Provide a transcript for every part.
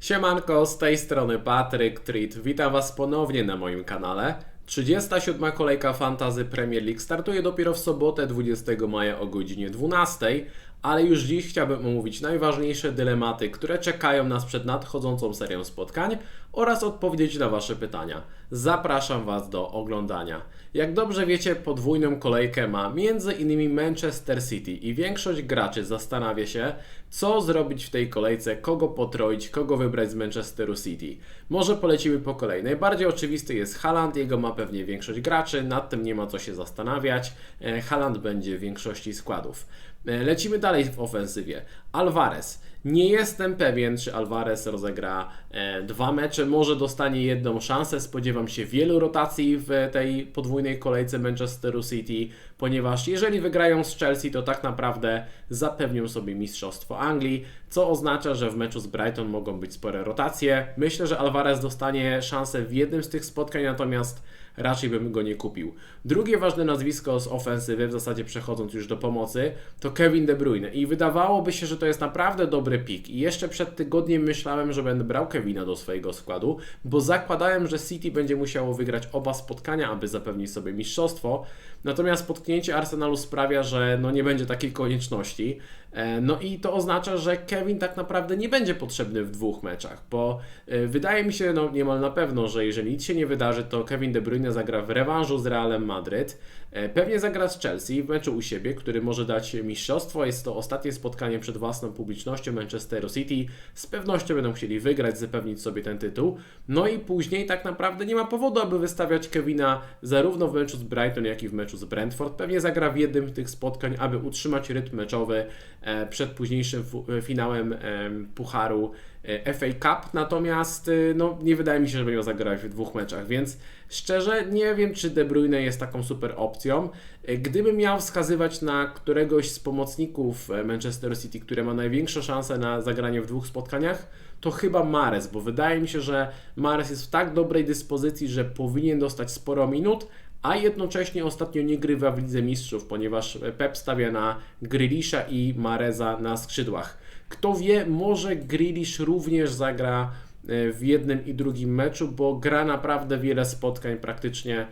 Siemanko, z tej strony Patryk Treat. Witam Was ponownie na moim kanale. 37. kolejka Fantazy Premier League startuje dopiero w sobotę 20 maja o godzinie 12, ale już dziś chciałbym omówić najważniejsze dylematy, które czekają nas przed nadchodzącą serią spotkań oraz odpowiedzieć na Wasze pytania. Zapraszam Was do oglądania. Jak dobrze wiecie, podwójną kolejkę ma m.in. Manchester City i większość graczy zastanawia się, co zrobić w tej kolejce, kogo potroić, kogo wybrać z Manchesteru City. Może polecimy po kolei. Najbardziej oczywisty jest Haaland, jego ma pewnie większość graczy, nad tym nie ma co się zastanawiać. E, Haaland będzie w większości składów. E, Lecimy dalej w ofensywie. Alvarez. Nie jestem pewien, czy Alvarez rozegra e, dwa mecze, może dostanie jedną szansę. Spodziewam się wielu rotacji w tej podwójnej kolejce Manchesteru City, ponieważ jeżeli wygrają z Chelsea, to tak naprawdę zapewnią sobie mistrzostwo Anglii, co oznacza, że w meczu z Brighton mogą być spore rotacje. Myślę, że Alvarez dostanie szansę w jednym z tych spotkań, natomiast raczej bym go nie kupił. Drugie ważne nazwisko z ofensywy, w zasadzie przechodząc już do pomocy, to Kevin De Bruyne i wydawałoby się, że to jest naprawdę dobry pik i jeszcze przed tygodniem myślałem, że będę brał Kevina do swojego składu, bo zakładałem, że City będzie musiało wygrać oba spotkania, aby zapewnić sobie mistrzostwo, natomiast potknięcie Arsenalu sprawia, że no nie będzie takiej konieczności, E, no i to oznacza, że Kevin tak naprawdę nie będzie potrzebny w dwóch meczach, bo e, wydaje mi się no niemal na pewno, że jeżeli nic się nie wydarzy, to Kevin De Bruyne zagra w rewanżu z Realem Madryt. E, Pewnie zagra z Chelsea w meczu u siebie, który może dać mistrzostwo. Jest to ostatnie spotkanie przed własną publicznością Manchesteru City. Z pewnością będą chcieli wygrać, zapewnić sobie ten tytuł. No i później tak naprawdę nie ma powodu, aby wystawiać Kevina zarówno w meczu z Brighton, jak i w meczu z Brentford. Pewnie zagra w jednym z tych spotkań, aby utrzymać rytm meczowy e, przed późniejszym e, finałem em, Pucharu e, FA Cup, natomiast no, nie wydaje mi się, że będzie zagrać w dwóch meczach, więc szczerze nie wiem, czy De Bruyne jest taką super opcją. E, Gdybym miał wskazywać na któregoś z pomocników e, Manchester City, który ma największe szanse na zagranie w dwóch spotkaniach, to chyba Mares, bo wydaje mi się, że Mares jest w tak dobrej dyspozycji, że powinien dostać sporo minut, a jednocześnie ostatnio nie grywa w Lidze Mistrzów, ponieważ Pep stawia na Grealisha i Mareza na skrzydłach. Kto wie, może Grealish również zagra e, w jednym i drugim meczu, bo gra naprawdę wiele spotkań praktycznie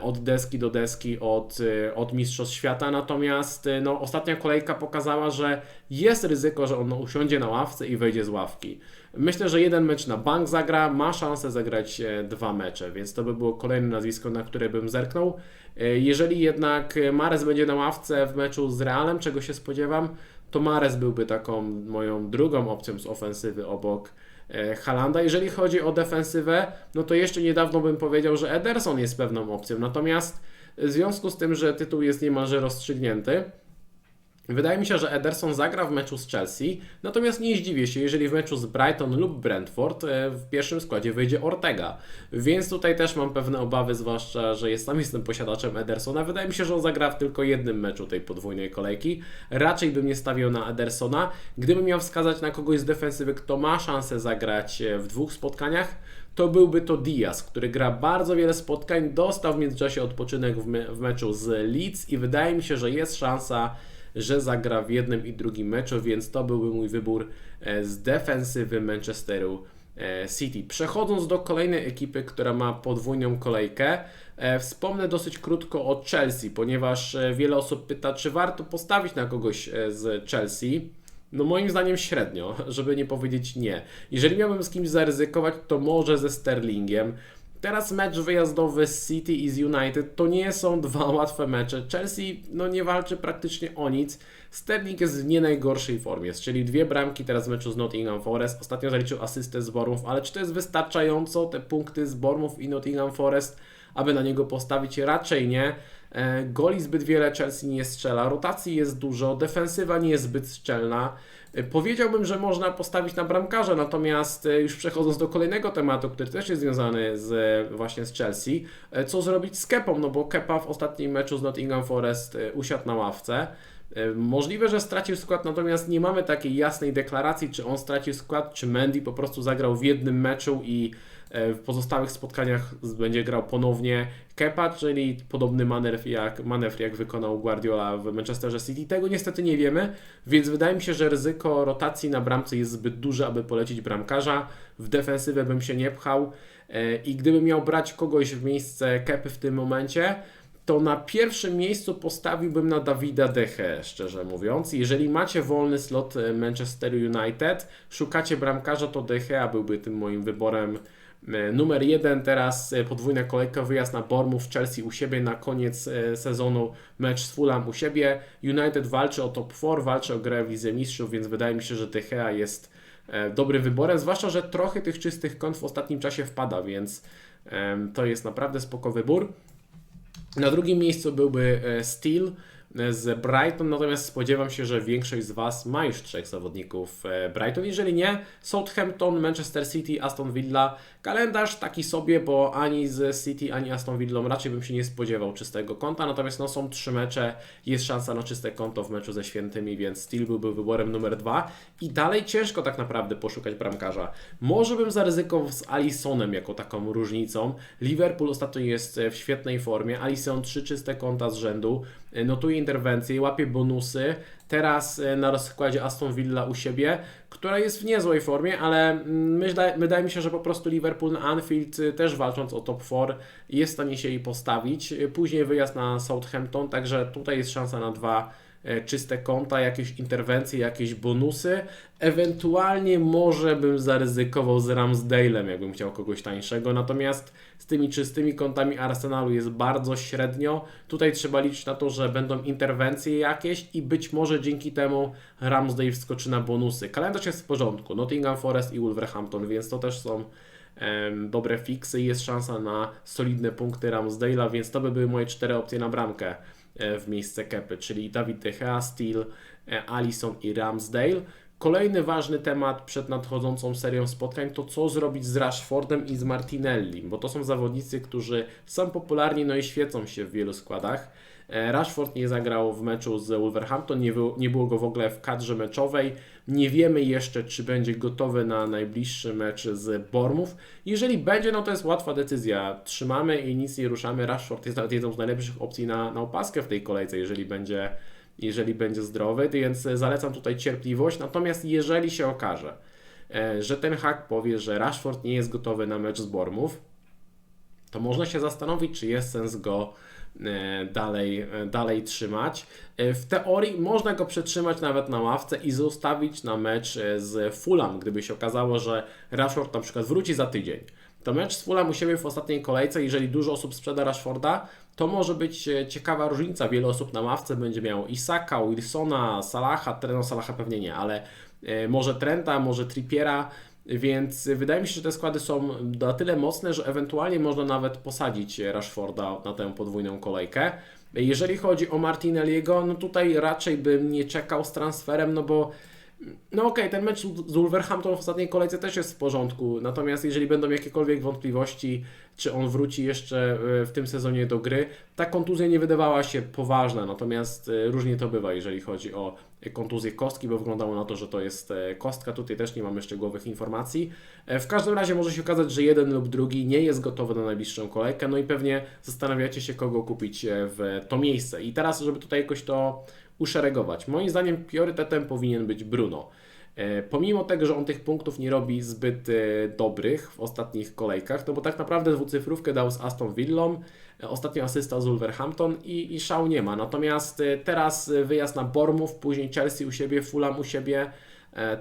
od deski do deski od, e, od Mistrzostw Świata, natomiast e, no, ostatnia kolejka pokazała, że jest ryzyko, że on usiądzie na ławce i wejdzie z ławki. Myślę, że jeden mecz na bank zagra, ma szansę zagrać e, dwa mecze, więc to by było kolejne nazwisko, na które bym zerknął. E, Jeżeli jednak e, Mares będzie na ławce w meczu z Realem, czego się spodziewam, to Mares byłby taką moją drugą opcją z ofensywy obok e, Halanda. Jeżeli chodzi o defensywę, no to jeszcze niedawno bym powiedział, że Ederson jest pewną opcją. Natomiast w związku z tym, że tytuł jest niemalże rozstrzygnięty, Wydaje mi się, że Ederson zagra w meczu z Chelsea, natomiast nie zdziwię się, jeżeli w meczu z Brighton lub Brentford e, w pierwszym składzie wyjdzie Ortega. Więc tutaj też mam pewne obawy, zwłaszcza, że jest, sam jestem posiadaczem Edersona. Wydaje mi się, że on zagra w tylko jednym meczu tej podwójnej kolejki. Raczej bym nie stawiał na Edersona. Gdybym miał wskazać na kogoś z defensywy, kto ma szansę zagrać e, w dwóch spotkaniach, to byłby to Diaz, który gra bardzo wiele spotkań, dostał w międzyczasie odpoczynek w, me- w meczu z Leeds i wydaje mi się, że jest szansa, że zagra w jednym i drugim meczu, więc to byłby mój wybór e, z defensywy Manchesteru e, City. Przechodząc do kolejnej ekipy, która ma podwójną kolejkę, e, wspomnę dosyć krótko o Chelsea, ponieważ wiele osób pyta, czy warto postawić na kogoś z Chelsea. No moim zdaniem średnio, żeby nie powiedzieć nie. Jeżeli miałbym z kimś zaryzykować, to może ze Sterlingiem. Teraz mecz wyjazdowy z City i z United to nie są dwa łatwe mecze. Chelsea no nie walczy praktycznie o nic. Sterling jest w nie najgorszej formie, czyli dwie bramki teraz w meczu z Nottingham Forest. Ostatnio zaliczył asystę z Bormów, ale czy to jest wystarczająco te punkty z Bormów i Nottingham Forest, aby na niego postawić? Raczej nie. E, Goli zbyt wiele Chelsea nie strzela, rotacji jest dużo, defensywa nie jest zbyt szczelna. E, Powiedziałbym, że można postawić na bramkarza, natomiast e, już przechodząc do kolejnego tematu, który też jest związany z, właśnie z Chelsea, co zrobić z Kepą, no bo Kepa w ostatnim meczu z Nottingham Forest usiadł na ławce. Możliwe, że stracił skład, natomiast nie mamy takiej jasnej deklaracji, czy on stracił skład, czy Mendy po prostu zagrał w jednym meczu i w pozostałych spotkaniach będzie grał ponownie Kepa, czyli podobny manewr jak, manewr jak wykonał Guardiola w Manchesterze City. Tego niestety nie wiemy, więc wydaje mi się, że ryzyko rotacji na bramce jest zbyt duże, aby polecić bramkarza. W defensywę bym się nie pchał e, i gdybym miał brać kogoś w miejsce Kepy w tym momencie, to na pierwszym miejscu postawiłbym na Dawida Dechę, szczerze mówiąc. Jeżeli macie wolny slot e, Manchester United, szukacie bramkarza, to Dechea byłby tym moim wyborem e, numer jeden. Teraz e, podwójna kolejka, wyjazd na Bournemouth, Chelsea u siebie, na koniec e, sezonu mecz z Fulham u siebie. United walczy o top 4, walczy o grę w Lidze Mistrzów, więc wydaje mi się, że Dechea jest e, dobrym wyborem, zwłaszcza, że trochę tych czystych kąt w ostatnim czasie wpada, więc to jest naprawdę spoko wybór. Na drugim miejscu byłby e, Steel e, z Brighton, natomiast spodziewam się, że większość z Was ma już trzech zawodników e, Brighton. Jeżeli nie, Southampton, Manchester City, Aston Villa. Kalendarz taki sobie, bo ani z City, ani Aston Villą raczej bym się nie spodziewał czystego konta, natomiast no, są trzy mecze, jest szansa na czyste konto w meczu ze Świętymi, więc Steel byłby wyborem numer dwa. I dalej ciężko tak naprawdę poszukać bramkarza. Może bym zaryzykował z Alisonem jako taką różnicą. Liverpool ostatnio jest e, w świetnej formie. Alison trzy czyste konta z rzędu, e, notuje interwencje, łapie bonusy. Teraz e, na rozkładzie Aston Villa u siebie, która jest w niezłej formie, ale mm, myślę, wydaje mi się, że po prostu Liverpool na Anfield e, też walcząc o top 4 jest w stanie się jej postawić. E, Później wyjazd na Southampton, także tutaj jest szansa na dwa e, czyste konta, jakieś interwencje, jakieś bonusy. Ewentualnie może bym zaryzykował z Ramsdale'em, jakbym chciał kogoś tańszego. Natomiast z tymi czystymi kontami Arsenalu jest bardzo średnio. Tutaj trzeba liczyć na to, że będą interwencje jakieś i być może dzięki temu Ramsdale wskoczy na bonusy. Kalendarz jest w porządku. Nottingham Forest i Wolverhampton, więc to też są dobre fiksy i jest szansa na solidne punkty Ramsdale'a, więc to by były moje cztery opcje na bramkę e, w miejsce Kepy, czyli Dawid De Gea, Steele, e, Alisson i Ramsdale. Kolejny ważny temat przed nadchodzącą serią spotkań to co zrobić z Rashfordem i z Martinelli, bo to są zawodnicy, którzy są popularni no i świecą się w wielu składach. E, Rashford nie zagrał w meczu z Wolverhampton, nie, było- nie było go w ogóle w kadrze meczowej. Nie wiemy jeszcze, czy będzie gotowy na najbliższy mecz z Bournemouth. Jeżeli będzie, no to jest łatwa decyzja. Trzymamy i nic nie ruszamy. Rashford jest nawet jedną z najlepszych opcji na, na opaskę w tej kolejce, jeżeli będzie, jeżeli będzie zdrowy, więc zalecam tutaj cierpliwość. Natomiast jeżeli się okaże, e, że ten hak powie, że Rashford nie jest gotowy na mecz z Bournemouth, to można się zastanowić, czy jest sens go e, dalej, e, dalej trzymać. W teorii można go przetrzymać nawet na ławce i zostawić na mecz z Fulham, gdyby się okazało, że Rashford na przykład wróci za tydzień. To mecz z Fulham u siebie w ostatniej kolejce, jeżeli dużo osób sprzeda Rashforda, to może być e, ciekawa różnica. Wiele osób na ławce będzie miało Isaka, Wilsona, Salaha, Treno Salaha pewnie nie, ale e, może Trenta, może Trippiera, więc wydaje mi się, że te składy są na tyle mocne, że ewentualnie można nawet posadzić Rashforda na tę podwójną kolejkę. Jeżeli chodzi o Martinelliego, no tutaj raczej bym nie czekał z transferem, no bo no okej, ten mecz z Wolverhampton w ostatniej kolejce też jest w porządku, natomiast jeżeli będą jakiekolwiek wątpliwości, czy on wróci jeszcze e, w tym sezonie do gry, ta kontuzja nie wydawała się poważna, natomiast e, różnie to bywa, jeżeli chodzi o kontuzję kostki, bo wyglądało na to, że to jest e, kostka, tutaj też nie mamy szczegółowych informacji. W każdym razie może się okazać, że jeden lub drugi nie jest gotowy na najbliższą kolejkę, no i pewnie zastanawiacie się, kogo kupić w to miejsce. I teraz, żeby tutaj jakoś to uszeregować, moim zdaniem priorytetem powinien być Bruno. E, Pomimo tego, że on tych punktów nie robi zbyt e, dobrych w ostatnich kolejkach, no bo tak naprawdę dwucyfrówkę dał z Aston Villą, e, ostatnio asysta z Wolverhampton i, i szału nie ma. Natomiast teraz wyjazd na Bournemouth, później Chelsea u siebie, Fulham u siebie,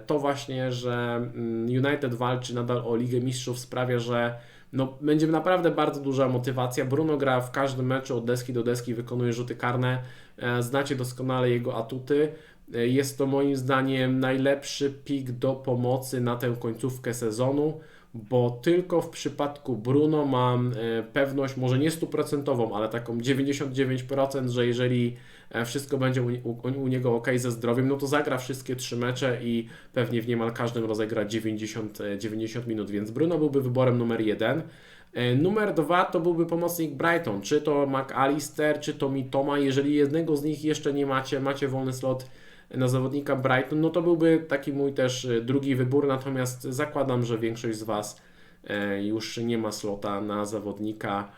to właśnie, że mm, United walczy nadal o Ligę Mistrzów sprawia, że no, będzie naprawdę bardzo duża motywacja. Bruno gra w każdym meczu od deski do deski, wykonuje rzuty karne. E, Znacie doskonale jego atuty. E, Jest to moim zdaniem najlepszy pik do pomocy na tę końcówkę sezonu, bo tylko w przypadku Bruno mam e, pewność, może nie stuprocentową, ale taką 99%, że jeżeli wszystko będzie u, u, u niego ok ze zdrowiem, no to zagra wszystkie trzy mecze i pewnie w niemal każdym rozegra 90, e, 90 minut, więc Bruno byłby wyborem numer jeden. E, Numer dwa to byłby pomocnik Brighton, czy to McAllister, czy to Mitoma. Jeżeli jednego z nich jeszcze nie macie, macie wolny slot na zawodnika Brighton, no to byłby taki mój też e, drugi wybór, natomiast zakładam, że większość z Was e, już nie ma slota na zawodnika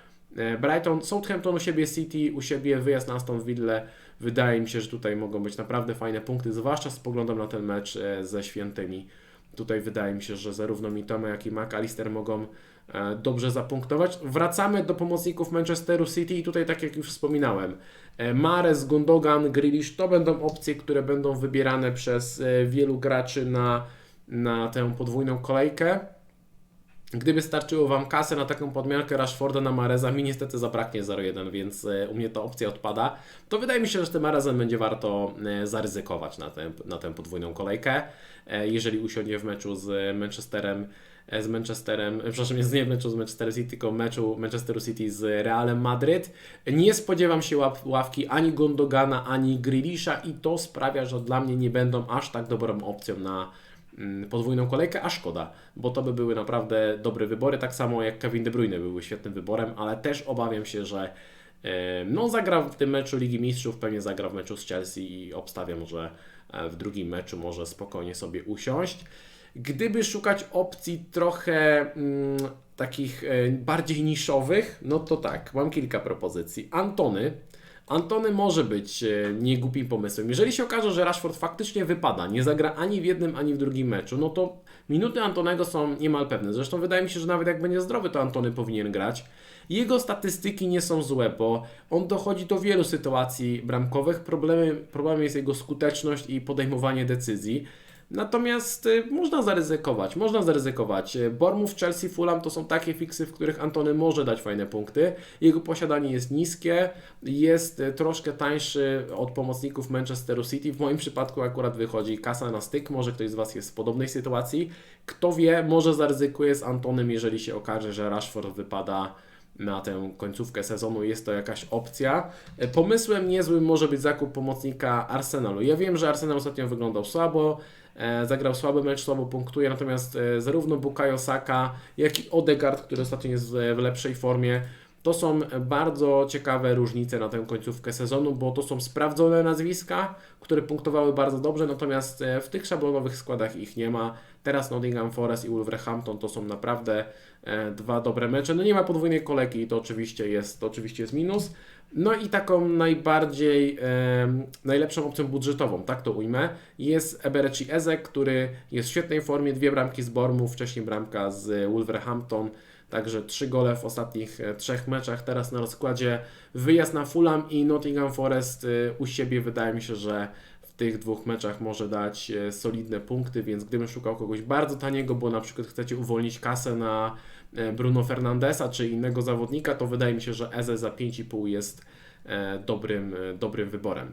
Brighton. Southampton u siebie City, u siebie wyjazd na Aston Villa. Wydaje mi się, że tutaj mogą być naprawdę fajne punkty, zwłaszcza spoglądam na ten mecz ze Świętymi. Tutaj wydaje mi się, że zarówno Mitoma, jak i McAllister mogą e, dobrze zapunktować. Wracamy do pomocników Manchesteru City i tutaj, tak jak już wspominałem, e, Mares, Gundogan, Grealish to będą opcje, które będą wybierane przez e, wielu graczy na, na tę podwójną kolejkę. Gdyby starczyło Wam kasę na taką podmiankę Rashforda na Mareza, mi niestety zabraknie 0,1, więc e, u mnie ta opcja odpada. To wydaje mi się, że tym Marezem będzie warto e, zaryzykować na tę, na tę podwójną kolejkę. E, Jeżeli usiądzie w meczu z Manchesterem, z Manchesterem, przepraszam, jest nie w meczu z Manchester City, tylko meczu Manchesteru City z Realem Madryt. Nie spodziewam się ław, ławki ani Gondogana, ani Grealisha i to sprawia, że dla mnie nie będą aż tak dobrą opcją na podwójną kolejkę, a szkoda, bo to by były naprawdę dobre wybory, tak samo jak Kevin De Bruyne były świetnym wyborem, ale też obawiam się, że no zagra w tym meczu Ligi Mistrzów, pewnie zagra w meczu z Chelsea i obstawiam, że e, w drugim meczu może spokojnie sobie usiąść. Gdyby szukać opcji trochę mm, takich e, bardziej niszowych, no to tak, mam kilka propozycji. Antony. Antony może być e, niegłupim pomysłem. Jeżeli się okaże, że Rashford faktycznie wypada, nie zagra ani w jednym, ani w drugim meczu, no to minuty Antonego są niemal pewne. Zresztą wydaje mi się, że nawet jak będzie zdrowy, to Antony powinien grać. Jego statystyki nie są złe, bo on dochodzi do wielu sytuacji bramkowych. Problemem, problemem jest jego skuteczność i podejmowanie decyzji. Natomiast y, można zaryzykować, można zaryzykować. Y, Bournemouth, Chelsea, Fulham to są takie fiksy, w których Antony może dać fajne punkty. Jego posiadanie jest niskie, jest y, troszkę tańszy od pomocników Manchesteru City. W moim przypadku akurat wychodzi kasa na styk, może ktoś z Was jest w podobnej sytuacji. Kto wie, może zaryzykuje z Antonem, jeżeli się okaże, że Rashford wypada na tę końcówkę sezonu jest to jakaś opcja. Pomysłem niezłym może być zakup pomocnika Arsenalu. Ja wiem, że Arsenal ostatnio wyglądał słabo, zagrał słaby mecz, słabo punktuje, natomiast e, zarówno Bukayo Saka, jak i Odegaard, który ostatnio jest w lepszej formie, to są bardzo ciekawe różnice na tę końcówkę sezonu, bo to są sprawdzone nazwiska, które punktowały bardzo dobrze, natomiast e, w tych szablonowych składach ich nie ma. Teraz Nottingham Forest i Wolverhampton to są naprawdę e, dwa dobre mecze. No nie ma podwójnej kolejki i to oczywiście jest, to oczywiście jest minus. No i taką najbardziej, e, najlepszą opcją budżetową, tak to ujmę, jest Eberechi Ezek, który jest w świetnej formie, dwie bramki z Bormu, wcześniej bramka z Wolverhampton, Także trzy gole w ostatnich e, trzech meczach. Teraz na rozkładzie wyjazd na Fulham i Nottingham Forest y, u siebie. Wydaje mi się, że w tych dwóch meczach może dać e, solidne punkty, więc gdybym szukał kogoś bardzo taniego, bo na przykład chcecie uwolnić kasę na e, Bruno Fernandesa czy innego zawodnika, to wydaje mi się, że Eze za 5,5 jest e, dobrym, e, dobrym wyborem.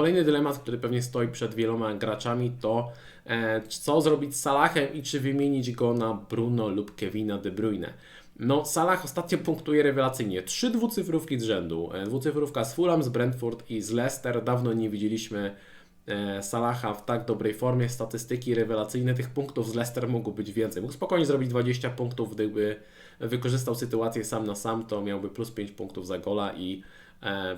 Kolejny dylemat, który pewnie stoi przed wieloma graczami, to e, co zrobić z Salahem i czy wymienić go na Bruno lub Kevina De Bruyne. No, Salah ostatnio punktuje rewelacyjnie. Trzy dwucyfrówki z rzędu. E, Dwucyfrówka z Fulham, z Brentford i z Leicester. Dawno nie widzieliśmy e, Salaha w tak dobrej formie. Statystyki rewelacyjne. Tych punktów z Leicester mógł być więcej. Mógł spokojnie zrobić 20 punktów, gdyby wykorzystał sytuację sam na sam, to miałby plus 5 punktów za gola i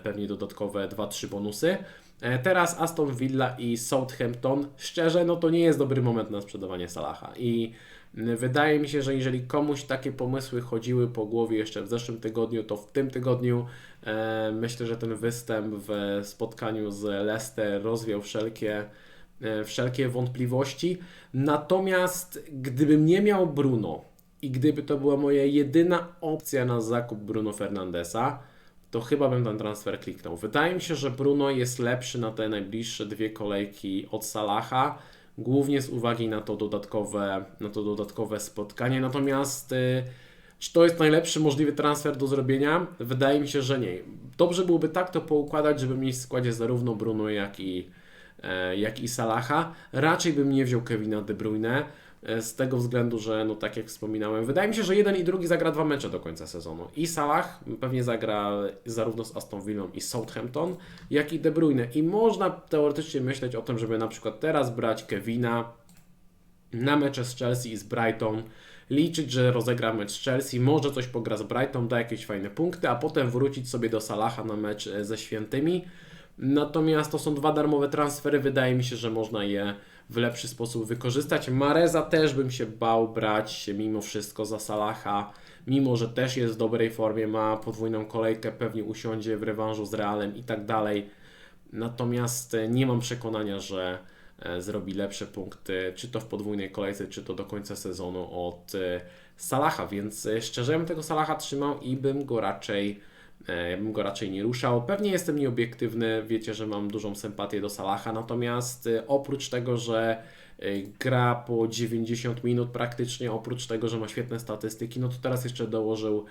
pewnie dodatkowe 2-3 bonusy. E, Teraz Aston Villa i Southampton. Szczerze, no to nie jest dobry moment na sprzedawanie Salaha. I wydaje mi się, że jeżeli komuś takie pomysły chodziły po głowie jeszcze w zeszłym tygodniu, to w tym tygodniu e, myślę, że ten występ w spotkaniu z Leicester rozwiał wszelkie, e, wszelkie wątpliwości. Natomiast gdybym nie miał Bruno i gdyby to była moja jedyna opcja na zakup Bruno Fernandesa, to chyba bym ten transfer kliknął. Wydaje mi się, że Bruno jest lepszy na te najbliższe dwie kolejki od Salaha, głównie z uwagi na to dodatkowe, na to dodatkowe spotkanie. Natomiast y, czy to jest najlepszy możliwy transfer do zrobienia? Wydaje mi się, że nie. Dobrze byłoby tak to poukładać, żeby mieć w składzie zarówno Bruno, jak i, e, jak i Salaha. Raczej bym nie wziął Kevina De Bruyne. E, z tego względu, że no tak jak wspominałem, wydaje mi się, że jeden i drugi zagra dwa mecze do końca sezonu. I Salah pewnie zagra zarówno z Aston Villą i Southampton, jak i De Bruyne. I można teoretycznie myśleć o tym, żeby na przykład teraz brać Kevina na mecze z Chelsea i z Brighton, liczyć, że rozegra mecz z Chelsea, może coś pogra z Brighton, da jakieś fajne punkty, a potem wrócić sobie do Salaha na mecz e, ze Świętymi. Natomiast to są dwa darmowe transfery, wydaje mi się, że można je w lepszy sposób wykorzystać. Mareza też bym się bał brać mimo wszystko za Salaha, mimo że też jest w dobrej formie, ma podwójną kolejkę, pewnie usiądzie w rewanżu z Realem i tak dalej. Natomiast e, nie mam przekonania, że e, zrobi lepsze punkty, czy to w podwójnej kolejce, czy to do końca sezonu od e, Salaha, więc szczerze bym tego Salaha trzymał i bym go raczej ja bym go raczej nie ruszał. Pewnie jestem nieobiektywny, wiecie, że mam dużą sympatię do Salaha, natomiast e, oprócz tego, że e, gra po 90 minut praktycznie, oprócz tego, że ma świetne statystyki, no to teraz jeszcze dołożył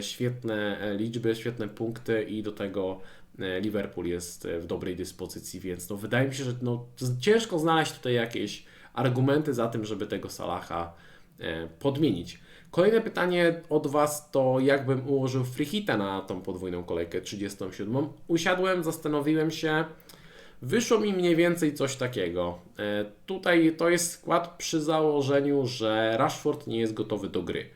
świetne e, liczby, świetne punkty i do tego e, Liverpool jest e, w dobrej dyspozycji, więc no wydaje mi się, że no, ciężko znaleźć tutaj jakieś argumenty za tym, żeby tego Salaha e, podmienić. Kolejne pytanie od Was to jakbym ułożył freehita na tą podwójną kolejkę 37. Usiadłem, zastanowiłem się, wyszło mi mniej więcej coś takiego. E, Tutaj to jest skład przy założeniu, że Rashford nie jest gotowy do gry.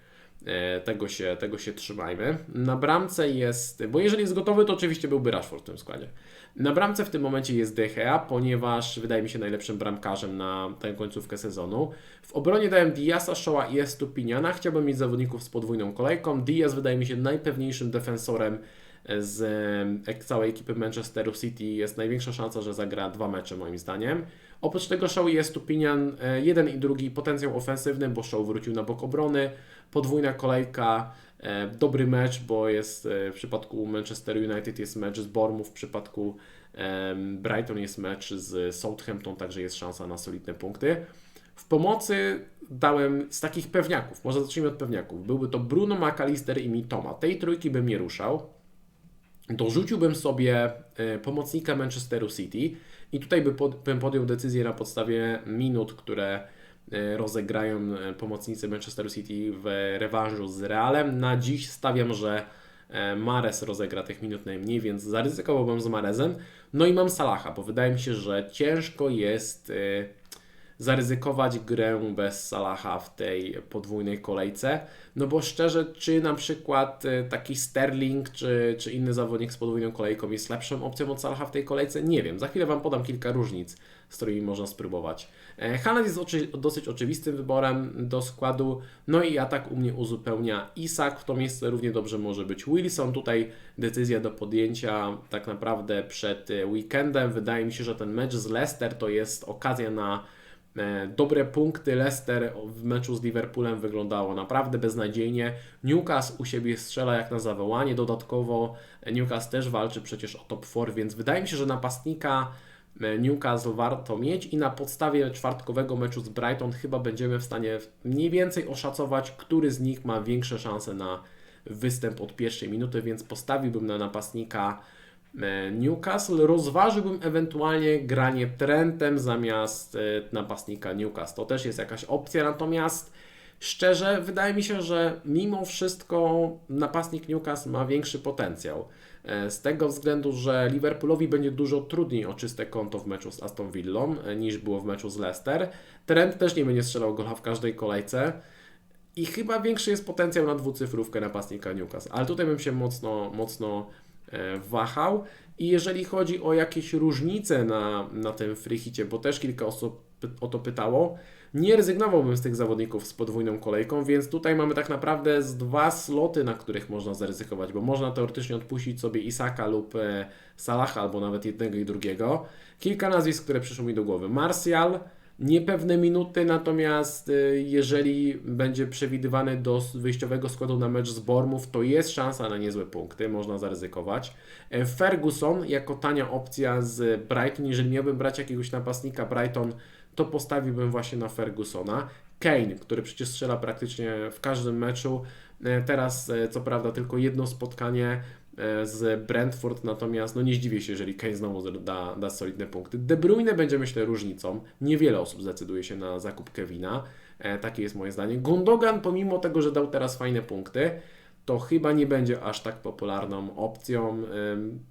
E, Tego się, tego się trzymajmy. Na bramce jest, bo jeżeli jest gotowy, to oczywiście byłby Rashford w tym składzie. Na bramce w tym momencie jest De Gea, ponieważ wydaje mi się najlepszym bramkarzem na tę końcówkę sezonu. W obronie dałem Diasa, Shawa i Estupiniana. Chciałbym mieć zawodników z podwójną kolejką. Diaz wydaje mi się najpewniejszym defensorem z e, całej ekipy Manchesteru City. Jest największa szansa, że zagra dwa mecze moim zdaniem. Oprócz tego Shaw i Estupinian, e, jeden i drugi potencjał ofensywny, bo Shaw wrócił na bok obrony. Podwójna kolejka, dobry mecz, bo jest e, w przypadku Manchester United jest mecz z Bournemouth, w przypadku Brighton jest mecz z Southampton, także jest szansa na solidne punkty. W pomocy dałem z takich pewniaków, może zacznijmy od pewniaków. Byłby to Bruno McAllister i Mitoma. Tej trójki bym nie ruszał. Dorzuciłbym sobie e, pomocnika Manchesteru City i tutaj bym podjął decyzję na podstawie minut, które e, rozegrają e, pomocnicy Manchesteru City w rewanżu z Realem. Na dziś stawiam, że e, Mares rozegra tych minut najmniej, więc zaryzykowałbym z Marezem. No i mam Salaha, bo wydaje mi się, że ciężko jest e, zaryzykować grę bez Salaha w tej podwójnej kolejce. No bo szczerze, czy na przykład e, taki Sterling, czy, czy inny zawodnik z podwójną kolejką jest lepszą opcją od Salaha w tej kolejce? Nie wiem. Za chwilę Wam podam kilka różnic, z którymi można spróbować. E, Haaland jest oczy, dosyć oczywistym wyborem do składu, no i atak u mnie uzupełnia Isak, w to miejsce równie dobrze może być Wilson. Tutaj decyzja do podjęcia tak naprawdę przed e, weekendem. Wydaje mi się, że ten mecz z Leicester to jest okazja na dobre punkty. Leicester w meczu z Liverpoolem wyglądało naprawdę beznadziejnie. Newcastle u siebie strzela jak na zawołanie. Dodatkowo Newcastle też walczy przecież o top 4, więc wydaje mi się, że napastnika e, Newcastle warto mieć i na podstawie czwartkowego meczu z Brighton chyba będziemy w stanie mniej więcej oszacować, który z nich ma większe szanse na występ od pierwszej minuty, więc postawiłbym na napastnika e, Newcastle. Rozważyłbym ewentualnie granie Trentem zamiast e, napastnika Newcastle. To też jest jakaś opcja, natomiast szczerze wydaje mi się, że mimo wszystko napastnik Newcastle ma większy potencjał. E, Z tego względu, że Liverpoolowi będzie dużo trudniej o czyste konto w meczu z Aston Villą e, niż było w meczu z Leicester. Trent też nie będzie strzelał gola w każdej kolejce. I chyba większy jest potencjał na dwucyfrówkę napastnika Newcastle. Ale tutaj bym się mocno, mocno e, wahał. I jeżeli chodzi o jakieś różnice na, na tym freehicie, bo też kilka osób o to pytało, nie rezygnowałbym z tych zawodników z podwójną kolejką, więc tutaj mamy tak naprawdę z dwa sloty, na których można zaryzykować, bo można teoretycznie odpuścić sobie Isaka lub e, Salaha, albo nawet jednego i drugiego. Kilka nazwisk, które przyszło mi do głowy. Martial, niepewne minuty, natomiast y, jeżeli będzie przewidywany do wyjściowego składu na mecz z Bournemouth, to jest szansa na niezłe punkty, można zaryzykować. E, Ferguson jako tania opcja z Brighton, jeżeli miałbym brać jakiegoś napastnika Brighton, to postawiłbym właśnie na Fergusona. Kane, który przecież strzela praktycznie w każdym meczu, e, teraz e, co prawda tylko jedno spotkanie z Brentford, natomiast no nie zdziwię się, jeżeli Kane znowu da, da solidne punkty. De Bruyne będzie myślę różnicą. Niewiele osób zdecyduje się na zakup Kevina. E, takie jest moje zdanie. Gundogan, pomimo tego, że dał teraz fajne punkty, to chyba nie będzie aż tak popularną opcją.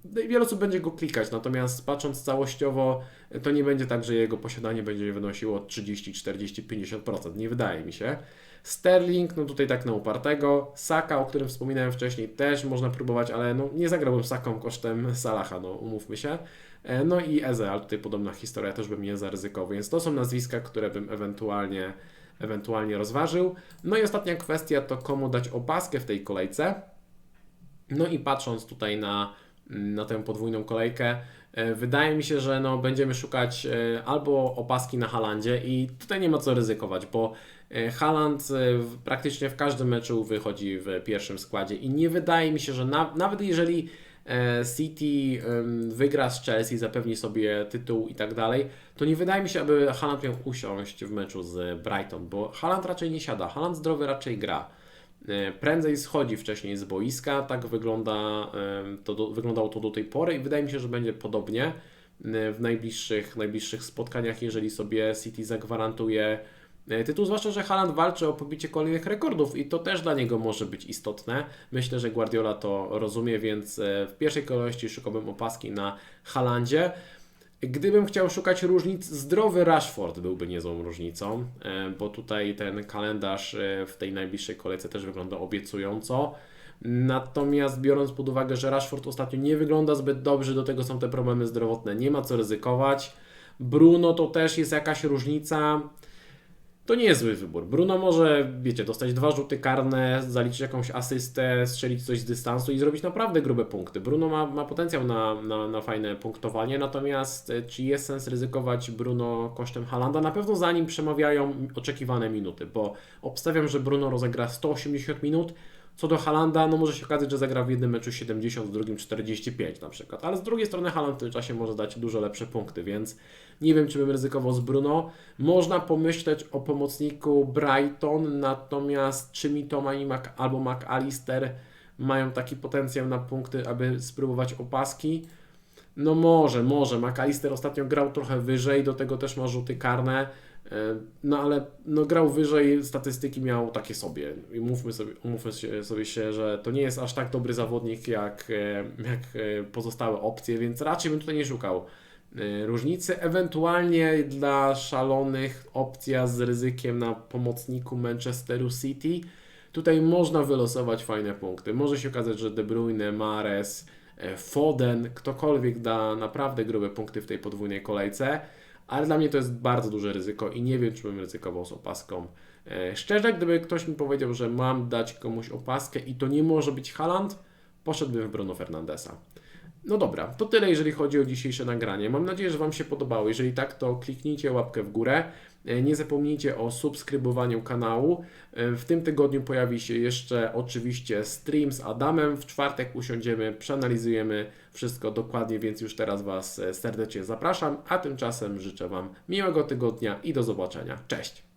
No Wiele osób będzie go klikać, natomiast patrząc całościowo, to nie będzie tak, że jego posiadanie będzie wynosiło 30, 40, 50%. Nie wydaje mi się. Sterling, no tutaj tak na upartego. Saka, o którym wspominałem wcześniej, też można próbować, ale no nie zagrałbym Saką kosztem Salaha, no umówmy się. E, No i Eze, ale tutaj podobna historia, też bym nie zaryzykował, więc to są nazwiska, które bym ewentualnie ewentualnie rozważył. No i ostatnia kwestia to komu dać opaskę w tej kolejce. No i patrząc tutaj na, na tę podwójną kolejkę, wydaje mi się, że no, będziemy szukać e, albo opaski na Halandzie i tutaj nie ma co ryzykować, bo e, Haaland e, w- praktycznie w każdym meczu wychodzi w pierwszym składzie i nie wydaje mi się, że na, nawet jeżeli e, City wygra z Chelsea, zapewni sobie tytuł i tak dalej, to nie wydaje mi się, aby Haaland miał usiąść w meczu z Brighton, bo Haaland raczej nie siada, Haaland zdrowy raczej gra. E, Prędzej schodzi wcześniej z boiska, tak wygląda, to do, wyglądało to do tej pory i wydaje mi się, że będzie podobnie e, w najbliższych, najbliższych spotkaniach, jeżeli sobie City zagwarantuje e, tytuł, zwłaszcza, że Haaland walczy o pobicie kolejnych rekordów i to też dla niego może być istotne. Myślę, że Guardiola to rozumie, więc w pierwszej kolejności szukałbym opaski na Haalandzie. Gdybym chciał szukać różnic, zdrowy Rashford byłby niezłą różnicą, e, bo tutaj ten kalendarz e, w tej najbliższej kolejce też wygląda obiecująco. Natomiast biorąc pod uwagę, że Rashford ostatnio nie wygląda zbyt dobrze, do tego są te problemy zdrowotne, nie ma co ryzykować. Bruno to też jest jakaś różnica. To nie jest zły wybór. Bruno może, wiecie, dostać dwa rzuty karne, zaliczyć jakąś asystę, strzelić coś z dystansu i zrobić naprawdę grube punkty. Bruno ma, ma potencjał na, na, na fajne punktowanie, natomiast e, czy jest sens ryzykować Bruno kosztem Halanda? Na pewno za nim przemawiają oczekiwane minuty, bo obstawiam, że Bruno rozegra 180 minut, co do Halanda, no może się okazać, że zagra w jednym meczu 70, w drugim 45 na przykład, ale z drugiej strony Haaland w tym czasie może dać dużo lepsze punkty, więc nie wiem, czy bym ryzykował z Bruno. Można pomyśleć o pomocniku Brighton, natomiast czy Mitoma i Mac, albo McAllister mają taki potencjał na punkty, aby spróbować opaski? No może, może. McAllister ostatnio grał trochę wyżej, do tego też ma rzuty karne. E, No ale no, grał wyżej, statystyki miał takie sobie. I mówmy sobie, umówmy się, sobie się, że to nie jest aż tak dobry zawodnik jak, e, jak e, pozostałe opcje, więc raczej bym tutaj nie szukał różnicy. Ewentualnie dla szalonych opcja z ryzykiem na pomocniku Manchesteru City. Tutaj można wylosować fajne punkty. Może się okazać, że De Bruyne, Mares, Foden, ktokolwiek da naprawdę grube punkty w tej podwójnej kolejce, ale dla mnie to jest bardzo duże ryzyko i nie wiem, czy bym ryzykował z opaską. E, Szczerze, gdyby ktoś mi powiedział, że mam dać komuś opaskę i to nie może być Haaland, poszedłbym w Bruno Fernandesa. No dobra, to tyle jeżeli chodzi o dzisiejsze nagranie. Mam nadzieję, że Wam się podobało. Jeżeli tak, to kliknijcie łapkę w górę. E, Nie zapomnijcie o subskrybowaniu kanału. E, W tym tygodniu pojawi się jeszcze oczywiście stream z Adamem. W czwartek usiądziemy, przeanalizujemy wszystko dokładnie, więc już teraz Was e, serdecznie zapraszam. A tymczasem życzę Wam miłego tygodnia i do zobaczenia. Cześć!